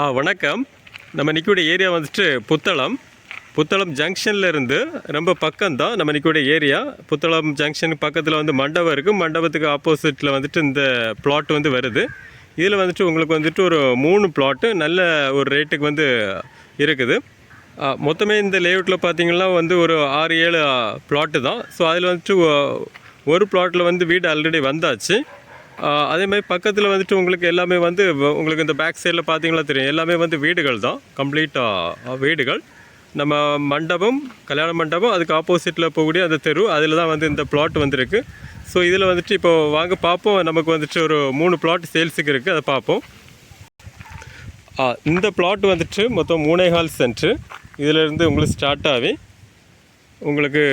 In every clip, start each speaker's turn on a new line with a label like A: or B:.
A: ஆ வணக்கம். நம்ம நிற்கக்கூடிய ஏரியா வந்துட்டு புத்தளம். புத்தளம் ஜங்ஷன்லேருந்து ரொம்ப ரொம்ப பக்கம்தான் நம்ம நிற்கக்கூடிய ஏரியா. புத்தளம் ஜங்ஷனுக்கு பக்கத்தில் வந்து மண்டபம் இருக்குது மண்டபத்துக்கு ஆப்போசிட்டில் வந்துட்டு இந்த பிளாட் வந்து வருது. இதில் வந்துட்டு உங்களுக்கு வந்துட்டு ஒரு மூணு பிளாட்டு நல்ல ஒரு ரேட்டுக்கு வந்து இருக்குது. மொத்தமே இந்த லேஅவுட்டில் பார்த்தீங்கன்னா வந்து ஒரு ஆறு ஏழு பிளாட்டு தான். ஸோ அதில் வந்துட்டு ஒரு பிளாட்டில் வந்து வீடு ஆல்ரெடி வந்தாச்சு. அதே மாதிரி பக்கத்தில் வந்துட்டு உங்களுக்கு எல்லாமே வந்து உங்களுக்கு இந்த பேக் சைடில் பார்த்தீங்களா தெரியும். எல்லாமே வந்து வீடுகள் தான். கம்ப்ளீட்டாக வீடுகள். நம்ம மண்டபம் கல்யாண மண்டபம் அதுக்கு ஆப்போசிட்டில் போகக்கூடிய அந்த தெரு அதில் தான் வந்து இந்த பிளாட் வந்திருக்கு. ஸோ இதில் வந்துட்டு இப்போ வாங்க பார்ப்போம் நமக்கு வந்துட்டு ஒரு மூணு பிளாட் சேல்ஸுக்கு இருக்குது அதை பார்ப்போம் இந்த பிளாட் வந்துட்டு மொத்தம் மூணே ஹால் சென்ட்ரு இதிலேருந்து உங்களுக்கு ஸ்டார்ட் ஆகி உங்களுக்கு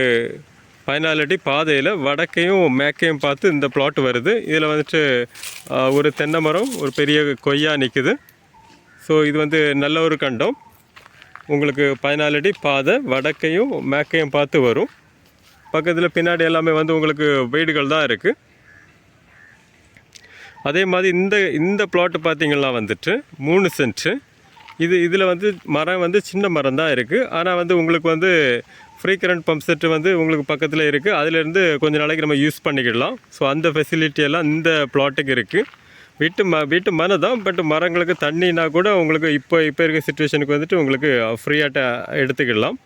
A: ஃபைனாலிட்டி பாதையில் வடக்கையும் மேற்கையும் பார்த்து இந்த பிளாட் வருது. இதில் வந்துட்டு ஒரு தென்னை மரம் ஒரு பெரிய கொய்யா நிற்குது ஸோ இது வந்து நல்ல ஒரு கண்டம். உங்களுக்கு பதினாலடி பாதை வடக்கையும் மேற்கையும் பார்த்து வரும். பக்கத்தில் பின்னாடி எல்லாமே வந்து உங்களுக்கு வீடுகள் தான் இருக்குது அதே மாதிரி இந்த இந்த ப்ளாட்டு பார்த்திங்கன்னா வந்துட்டு மூணு சென்ட்டு இது இதில் வந்து மரம் வந்து சின்ன மரம் தான் இருக்குது ஆனால் வந்து உங்களுக்கு வந்து ஃப்ரீ கரண்ட் பம்ப் செட்டு வந்து உங்களுக்கு பக்கத்தில் இருக்குது அதிலேருந்து கொஞ்ச நாளைக்கு நம்ம யூஸ் பண்ணிக்கிடலாம். ஸோ அந்த ஃபெசிலிட்டி எல்லாம் இந்த பிளாட்டுக்கு இருக்குது வீட்டு ம வீட்டு மனை தான் பட் மரங்களுக்கு தண்ணினா கூட உங்களுக்கு இப்போ இப்போ இருக்க சுச்சுவேஷனுக்கு வந்துட்டு உங்களுக்கு ஃப்ரீயாக எடுத்துக்கிடலாம்.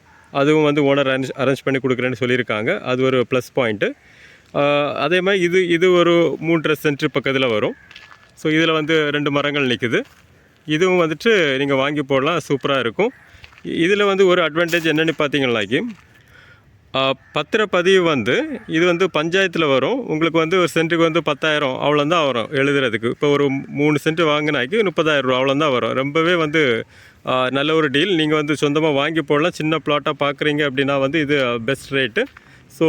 A: அதுவும் வந்து ஓனர் அரேஞ்ச் அரேஞ்ச் பண்ணி கொடுக்குறேன்னு சொல்லியிருக்காங்க. அது ஒரு ப்ளஸ் பாயிண்ட்டு அதே மாதிரி இது இது ஒரு மூன்றரை சென்ட் பக்கத்தில் வரும். ஸோ இதில் வந்து ரெண்டு மரங்கள் நிற்குது இதுவும் வந்துட்டு நீங்கள் வாங்கி போடலாம். சூப்பராக இருக்கும். இதில் வந்து ஒரு அட்வான்டேஜ் என்னென்னு பார்த்தீங்கன்னாக்கி பத்திரப்பதிவு வந்து இது வந்து பஞ்சாயத்தில் வரும். உங்களுக்கு வந்து ஒரு சென்ட்டுக்கு வந்து பத்தாயிரம் அவ்வளோந்தான் வரும் எழுதுறதுக்கு. இப்போ ஒரு மூணு சென்ட் வாங்கினாக்கி முப்பதாயிரம் ரூபா அவ்வளோதான் வரும். ரொம்பவே வந்து நல்ல ஒரு டீல் நீங்கள் வந்து சொந்தமாக வாங்கி போடலாம். சின்ன பிளாட்டாக பார்க்குறீங்க அப்படின்னா வந்து இது பெஸ்ட் ரேட்டு ஸோ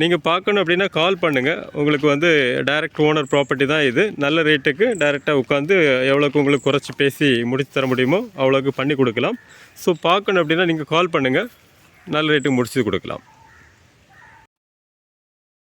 A: நீங்கள் பார்க்கணும் அப்படின்னா கால் பண்ணுங்கள் உங்களுக்கு வந்து டைரக்ட் ஓனர் ப்ராப்பர்ட்டி தான் இது. நல்ல ரேட்டுக்கு டைரெக்டாக உட்காந்து எவ்வளோக்கு உங்களுக்கு குறைச்சி பேசி முடித்து தர முடியுமோ அவ்வளோக்கு பண்ணி கொடுக்கலாம். ஸோ பார்க்கணும் அப்படின்னா நீங்கள் கால் பண்ணுங்கள் நல்ல ரேட்டுக்கு முடிச்சு கொடுக்கலாம்.